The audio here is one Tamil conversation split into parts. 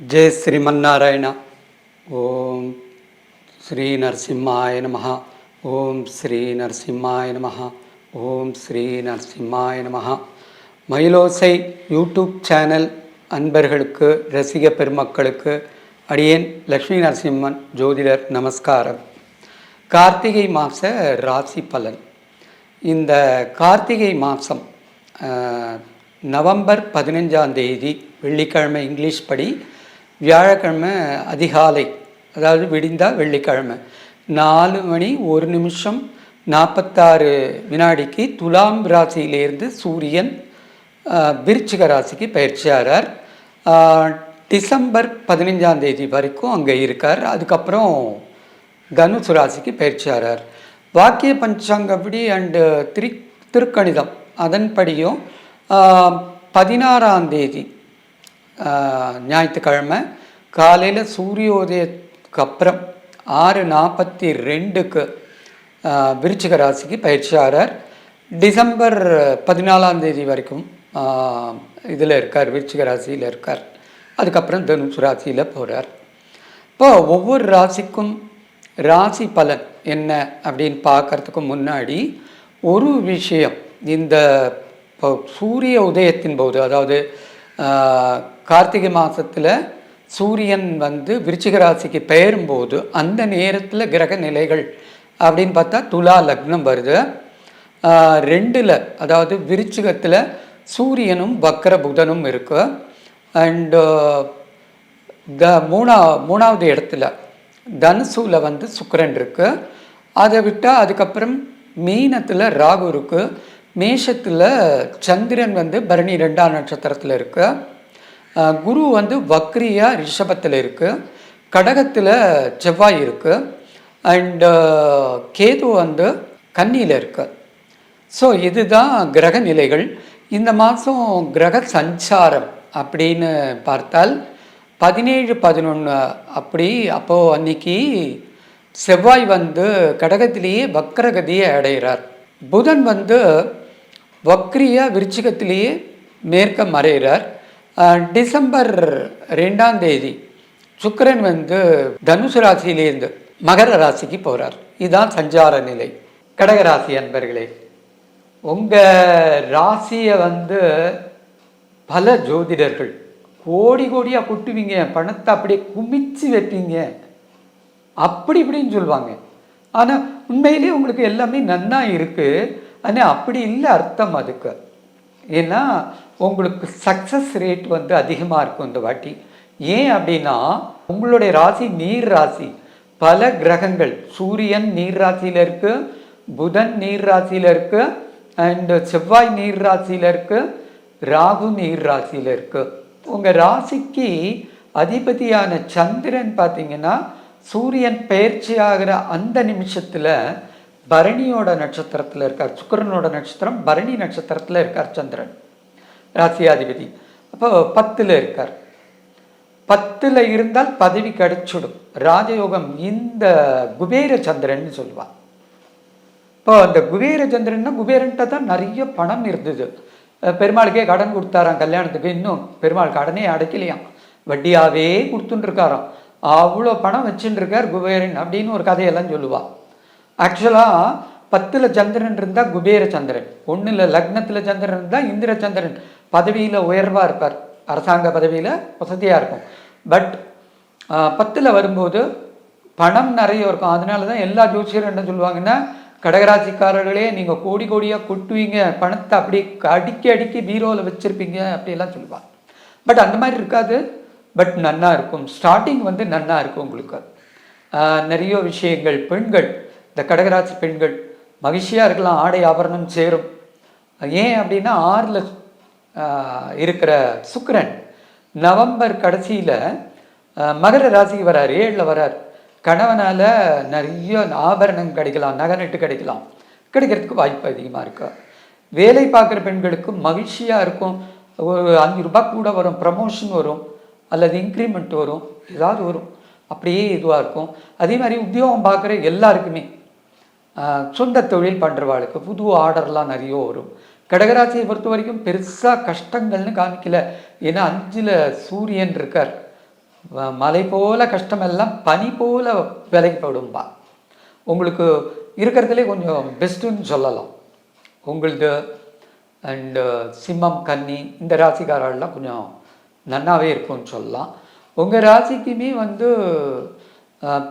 జయ శ్రీమన్నారాయణ ఓం శ్రీ నరసింహాయ నమ ఓం శ్రీ నరసింహాయ నమ ఓం శ్రీ நரசிம்மாய நம மயிலோசை யூடியூப் சேனல் அன்பர்களுக்கு ரசிக பெருமக்களுக்கு அடியேன் லக்ஷ்மி நரசிம்மன் ஜோதிடர் நமஸ்காரம் கார்த்திகை மாத ராசி பலன் இந்த கார்த்திகை மாதம் நவம்பர் பதினஞ்சாம் தேதி வெள்ளிக்கிழமை இங்கிலீஷ் படி வியாழக்கிழமை அதிகாலை அதாவது விடிந்தால் வெள்ளிக்கிழமை நாலு மணி ஒரு நிமிஷம் நாற்பத்தாறு வினாடிக்கு துலாம் ராசியிலேருந்து சூரியன் விருச்சிக ராசிக்கு பயிற்சியாகிறார். டிசம்பர் பதினைஞ்சாம் தேதி வரைக்கும் அங்கே இருக்கார். அதுக்கப்புறம் தனுசு ராசிக்கு பயிற்சியாகிறார். வாக்கிய பஞ்சாங்கப்படி அண்டு திரு திருக்கணிதம் அதன்படியும் பதினாறாம் தேதி ஞாயிற்றுக்கிழமை காலையில் சூரியோதயத்துக்கு அப்புறம் ஆறு நாற்பத்தி ரெண்டுக்கு விருச்சிக ராசிக்கு பயிற்சியாளர் டிசம்பர் பதினாலாம் தேதி வரைக்கும் இதில் இருக்கார் விருச்சிக ராசியில் இருக்கார். அதுக்கப்புறம் தனுசு ராசியில் போகிறார் இப்போ ஒவ்வொரு ராசிக்கும் ராசி பலன் என்ன அப்படின்னு பார்க்கறதுக்கு முன்னாடி ஒரு விஷயம். இந்த சூரிய உதயத்தின் போது அதாவது கார்த்திகை மாதத்தில் சூரியன் வந்து விருச்சிக ராசிக்கு பெயரும்போது அந்த நேரத்தில் கிரக நிலைகள் அப்படின்னு பார்த்தா துலா லக்னம் வருது. ரெண்டில் அதாவது விருச்சிகத்தில் சூரியனும் வக்கர புதனும் இருக்கு. அண்டு த மூணா மூணாவது இடத்துல தனுசுல வந்து சுக்கரன் இருக்குது அதை விட்டால் அதுக்கப்புறம் மீனத்தில் ராகு இருக்குது மேஷத்தில் சந்திரன் வந்து பரணி ரெண்டாம் நட்சத்திரத்தில் இருக்குது குரு வந்து வக்ரியா ரிஷபத்தில் இருக்குது கடகத்தில் செவ்வாய் இருக்குது அண்டு கேது வந்து கன்னியில் இருக்குது ஸோ இதுதான் கிரக நிலைகள். இந்த மாதம் கிரக சஞ்சாரம் அப்படின்னு பார்த்தால் பதினேழு பதினொன்று அப்படி அப்போது அன்னைக்கு செவ்வாய் வந்து கடகத்திலேயே வக்ரகதியை அடைகிறார் புதன் வந்து வக்ரியா விருச்சிகத்திலேயே மேற்க மறைகிறார் டிசம்பர் ரெண்டாம் தேதி சுக்கரன் வந்து தனுசு ராசியிலேருந்து மகர ராசிக்கு போகிறார் இதுதான் சஞ்சார நிலை. கடகராசி அன்பர்களே உங்கள் ராசியை வந்து பல ஜோதிடர்கள் கோடி கோடியாக கொட்டுவீங்க பணத்தை அப்படியே குமிச்சு வைப்பீங்க அப்படி இப்படின்னு சொல்லுவாங்க. ஆனால் உண்மையிலேயே உங்களுக்கு எல்லாமே நன்னா இருக்குது ஆனால் அப்படி இல்லை அர்த்தம் அதுக்கு. ஏன்னா உங்களுக்கு சக்ஸஸ் ரேட் வந்து அதிகமாக இருக்கும் இந்த வாட்டி. ஏன் அப்படின்னா உங்களுடைய ராசி நீர் ராசி. பல கிரகங்கள் சூரியன் நீர் ராசியில் இருக்குது புதன் நீர் ராசியில் இருக்குது அண்டு செவ்வாய் நீர் ராசியில் இருக்குது ராகு நீர் ராசியில் இருக்குது உங்கள் ராசிக்கு அதிபதியான சந்திரன் பார்த்தீங்கன்னா சூரியன் பயிற்சி ஆகிற அந்த நிமிஷத்தில் பரணியோட நட்சத்திரத்தில் இருக்கார். சுக்கரனோட நட்சத்திரம் பரணி நட்சத்திரத்தில் இருக்கார் சந்திரன். ராசியாதிபதி அப்போ பத்தில் இருக்கார். பத்தில் இருந்தால் பதவி கிடைச்சிடும். ராஜயோகம் இந்த குபேர சந்திரன் சொல்லுவாள் இப்போ அந்த குபேர சந்திரன்னா குபேரன்ட்ட தான் நிறைய பணம் இருந்தது. பெருமாளுக்கே கடன் கொடுத்தாராம் கல்யாணத்துக்கு. இன்னும் பெருமாள் கடனே அடைக்கலையாம். வட்டியாகவே கொடுத்துட்டுருக்காராம் அவ்வளோ பணம் வச்சுட்டுருக்கார் குபேரன் அப்படின்னு ஒரு கதையெல்லாம் சொல்லுவா. ஆக்சுவலாக பத்தில் சந்திரன் இருந்தால் குபேர சந்திரன். ஒன்றில் லக்னத்தில் சந்திரன் இருந்தால் இந்திர சந்திரன். பதவியில் உயர்வாக இருப்பார். அரசாங்க பதவியில் வசதியாக இருக்கும். பட் பத்தில் வரும்போது பணம் நிறைய இருக்கும். அதனால தான் எல்லா ஜோசியரும் என்ன சொல்லுவாங்கன்னா கடகராசிக்காரர்களே நீங்கள் கோடி கோடியாக கொட்டுவீங்க. பணத்தை அப்படி அடிக்கி அடிக்கி பீரோவில் வச்சுருப்பீங்க அப்படியெல்லாம் சொல்லுவாங்க. பட் அந்த மாதிரி இருக்காது. பட் நன்னா இருக்கும். ஸ்டார்டிங் வந்து நன்னா இருக்கும் உங்களுக்கு. நிறைய விஷயங்கள். பெண்கள் இந்த கடகராசி பெண்கள் மகிழ்ச்சியாக இருக்கலாம். ஆடை ஆபரணம் சேரும். ஏன் அப்படின்னா ஆறில் இருக்கிற சுக்கரன் நவம்பர் கடைசியில் மகர ராசிக்கு வரார் ஏழில் வரார். கணவனால் நிறைய ஆபரணம் கிடைக்கலாம் நகை நட்டு கிடைக்கலாம். கிடைக்கிறதுக்கு வாய்ப்பு அதிகமாக இருக்கு. வேலை பார்க்குற பெண்களுக்கு மகிழ்ச்சியாக இருக்கும். ஒரு அஞ்சு ரூபாய் கூட வரும் ப்ரமோஷன் வரும் அல்லது இன்க்ரிமெண்ட் வரும் ஏதாவது வரும். அப்படியே இதுவாக இருக்கும். அதே மாதிரி உத்தியோகம் பார்க்குற எல்லாருக்குமே சொந்த தொழில் பண்ணுறவாளுக்கு புது ஆர்டர்லாம் நிறைய வரும். கடகராசியை பொறுத்த வரைக்கும் பெருசாக கஷ்டங்கள்னு காமிக்கல. ஏன்னா அஞ்சில் சூரியன் இருக்கார். மலை போல கஷ்டமெல்லாம் பனி போல விலகிப்படும்பா உங்களுக்கு இருக்கிறதுலே கொஞ்சம் பெஸ்ட்டுன்னு சொல்லலாம். உங்களது அண்டு சிம்மம் கன்னி இந்த ராசிக்காரெல்லாம் கொஞ்சம் நன்னாவே இருக்கும்னு சொல்லலாம். உங்கள் ராசிக்குமே வந்து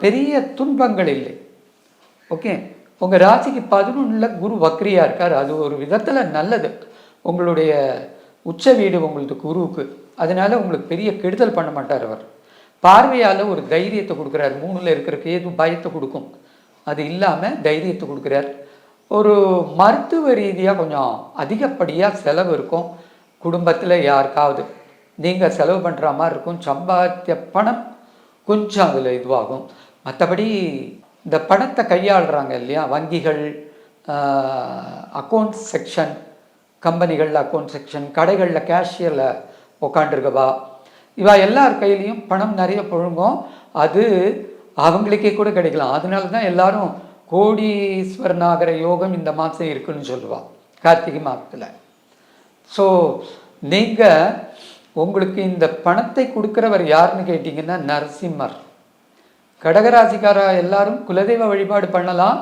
பெரிய துன்பங்கள் இல்லை. ஓகே? உங்கள் ராசிக்கு பதினொன்றில் குரு வக்ரியாக இருக்கார். அது ஒரு விதத்தில் நல்லது. உங்களுடைய உச்ச வீடு உங்களுக்கு குருவுக்கு. அதனால உங்களுக்கு பெரிய கெடுதல் பண்ண மாட்டார் அவர். பார்வையால் ஒரு தைரியத்தை கொடுக்குறார். மூணில் இருக்கிற கேது பயத்தை கொடுக்கும். அது இல்லாமல் தைரியத்தை கொடுக்குறார். ஒரு மருத்துவ ரீதியாக கொஞ்சம் அதிகப்படியாக செலவு இருக்கும். குடும்பத்தில் யாருக்காவது நீங்கள் செலவு பண்ணுற மாதிரி இருக்கும். சம்பாத்திய பணம் கொஞ்சம் அதில் இதுவாகும். மற்றபடி இந்த பணத்தை கையாளுறாங்க இல்லையா? வங்கிகள் அக்கௌண்ட் செக்ஷன் கம்பெனிகளில் அக்கௌண்ட் செக்ஷன் கடைகளில் கேஷியரில் உக்காண்டிருக்கவா? இவா எல்லார் கையிலையும் பணம் நிறைய புழுங்கும். அது அவங்களுக்கே கூட கிடைக்கலாம். அதனால தான் எல்லாரும் கோடீஸ்வரனாகிற யோகம் இந்த மாதம் இருக்குன்னு சொல்லுவாள் கார்த்திகை மாதத்தில். ஸோ நீங்கள் உங்களுக்கு இந்த பணத்தை கொடுக்குறவர் யாருன்னு கேட்டிங்கன்னா நரசிம்மர். கடகராசிக்காரா எல்லாரும் குலதெய்வ வழிபாடு பண்ணலாம்.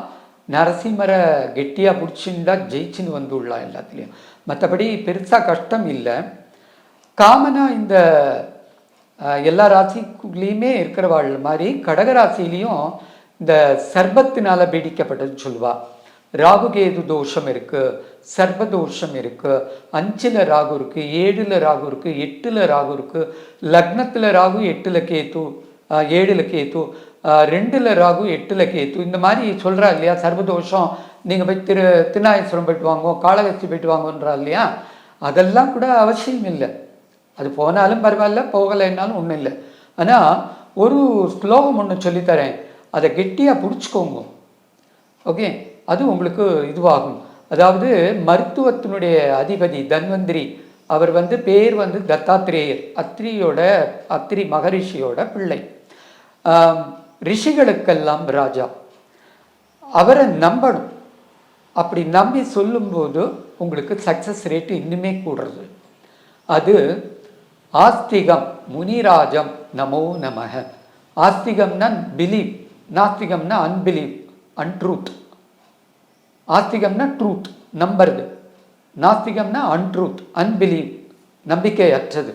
நரசிம்மரை கெட்டியாக பிடிச்சிருந்தா ஜெயிச்சுன்னு வந்துள்ளா எல்லாத்துலேயும். மற்றபடி பெருசாக கஷ்டம் இல்லை. காமனாக இந்த எல்லா ராசிக்குள்ளேயுமே இருக்கிறவாள் மாதிரி கடகராசிலையும் இந்த சர்பத்தினால பீடிக்கப்பட்டதுன்னு சொல்லுவா. ராகுகேது தோஷம் இருக்குது சர்ப தோஷம் இருக்குது அஞ்சில் ராகு இருக்குது ஏழில் ராகு இருக்குது எட்டில் ராகு இருக்குது லக்னத்தில் ராகு எட்டில் கேது ஏழில் கேத்து. ரெண்டில் ராகு எட்டில் கேத்து. இந்த மாதிரி சொல்கிறா இல்லையா? சர்வதோஷம். நீங்கள் போய் திரு திருநாயேஸ்வரம் போயிட்டு வாங்கோ காளகஸ்தி போயிட்டு வாங்கன்றா இல்லையா? அதெல்லாம் கூட அவசியம் இல்லை. அது போனாலும் பரவாயில்ல போகலைன்னாலும் ஒன்றும் இல்லை. ஆனால் ஒரு ஸ்லோகம் ஒன்று சொல்லித்தரேன். அதை கெட்டியாக பிடிச்சிக்கோங்க. ஓகே? அது உங்களுக்கு இதுவாகும். அதாவது மருத்துவத்தினுடைய அதிபதி தன்வந்திரி அவர் வந்து பேர் வந்து தத்தாத்திரேயர் அத்ரியோட அத்ரி மகரிஷியோட பிள்ளை. ரிஷிகளுக்கெல்லாம் ராஜா. அவரை நம்பணும். அப்படி நம்பி சொல்லும்போது உங்களுக்கு சக்ஸஸ் ரேட்டு இன்னுமே கூடுறது. அது ஆஸ்திகம் முனிராஜம் நமோ நமக. ஆஸ்திகம்னா பிலீவ் நாஸ்திகம்னா அன்பிலீவ் அன்ட்ரூத் ஆஸ்திகம்னா ட்ரூத் நம்புறது. நாஸ்திகம்னா அன்ட்ரூத் அன்பிலீவ் நம்பிக்கையற்றது.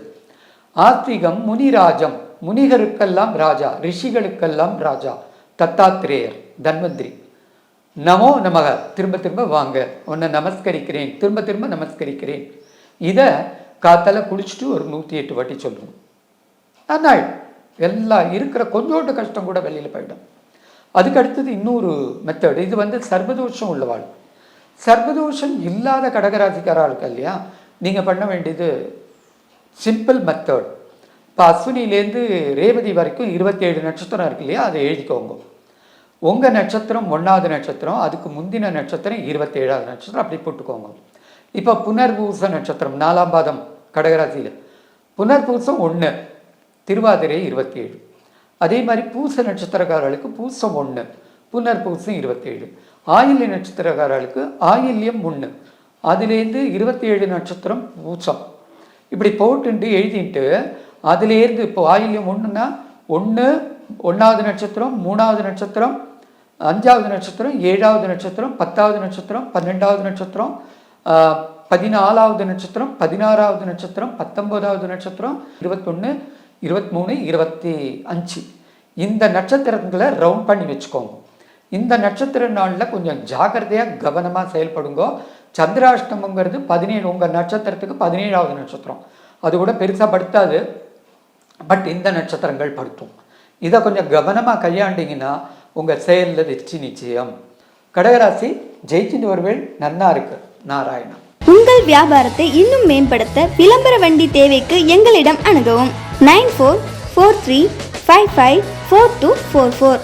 ஆஸ்திகம் முனிராஜம் முனிகருக்கெல்லாம் ராஜா ரிஷிகளுக்கெல்லாம் ராஜா தத்தாத்திரேயர் தன்வந்திரி. நமோ நமக. திரும்ப திரும்ப வாங்க. உன்னை நமஸ்கரிக்கிறேன். திரும்ப திரும்ப நமஸ்கரிக்கிறேன். இதை காத்தால குளிச்சுட்டு ஒரு நூற்றி எட்டு வாட்டி சொல்லணும் ஆனால் எல்லாம் இருக்கிற கொஞ்சோண்டு கஷ்டம் கூட வெளியில் போயிடும். அதுக்கு அடுத்தது இன்னொரு மெத்தடு இது வந்து சர்வதோஷம் உள்ளவாள். சர்வதோஷம் இல்லாத கடகராசிக்காரா இருக்கா இல்லையா? நீங்கள் பண்ண வேண்டியது சிம்பிள் மெத்தட் இப்போ அஸ்வினிலேருந்து ரேவதி வரைக்கும் இருபத்தேழு நட்சத்திரம் இருக்கு இல்லையா? அதை எழுதிக்கோங்க. உங்கள் நட்சத்திரம் ஒன்றாவது நட்சத்திரம் அதுக்கு முந்தின நட்சத்திரம் இருபத்தேழாவது நட்சத்திரம் அப்படி போட்டுக்கோங்க. இப்போ புனர்பூச நட்சத்திரம் நாலாம் பாதம் கடகராசியில். புனர்பூசம் ஒன்று திருவாதிரை இருபத்தேழு. அதே மாதிரி பூச நட்சத்திரக்காரர்களுக்கு பூசம் ஒன்று புனர்பூசம் இருபத்தேழு. ஆயில்ய நட்சத்திரக்காரர்களுக்கு ஆயில்யம் ஒன்று அதுலேருந்து இருபத்தேழு நட்சத்திரம் பூசம். இப்படி போட்டுன்ட்டு எழுதிட்டு அதுலேருந்து இப்போ ஆயில்யம் ஒன்றுன்னா ஒன்று ஒன்றாவது நட்சத்திரம் மூணாவது நட்சத்திரம் அஞ்சாவது நட்சத்திரம் ஏழாவது நட்சத்திரம் பத்தாவது நட்சத்திரம் பன்னெண்டாவது நட்சத்திரம் பதினாலாவது நட்சத்திரம் பதினாறாவது நட்சத்திரம் பத்தொம்போதாவது நட்சத்திரம் இருபத்தொன்று இருபத்மூணு இருபத்தி அஞ்சு. இந்த நட்சத்திரங்களை ரவுண்ட் பண்ணி வச்சுக்கோங்க. இந்த நட்சத்திர நாளில் கொஞ்சம் ஜாக்கிரதையாக கவனமாக செயல்படுங்க. சந்திராஷ்டமங்கிறது பதினேழு உங்கள் நட்சத்திரத்துக்கு பதினேழாவது நட்சத்திரம். அது கூட பெருசாக படுத்தாது. பட் இந்த நட்சத்திரங்கள் படுத்தும் இதை கொஞ்சம் கவனமாக கையாண்டிங்கன்னா உங்கள் செயலில் வெற்றி நிச்சயம். கடகராசி ஜெயிச்சுட்டு வருவேள் நன்னா இருக்கு. நாராயணா உங்கள் வியாபாரத்தை இன்னும் மேம்படுத்த விளம்பர வண்டி தேவைக்கு எங்களிடம் அணுகவும். Nine four four three five five four two four four.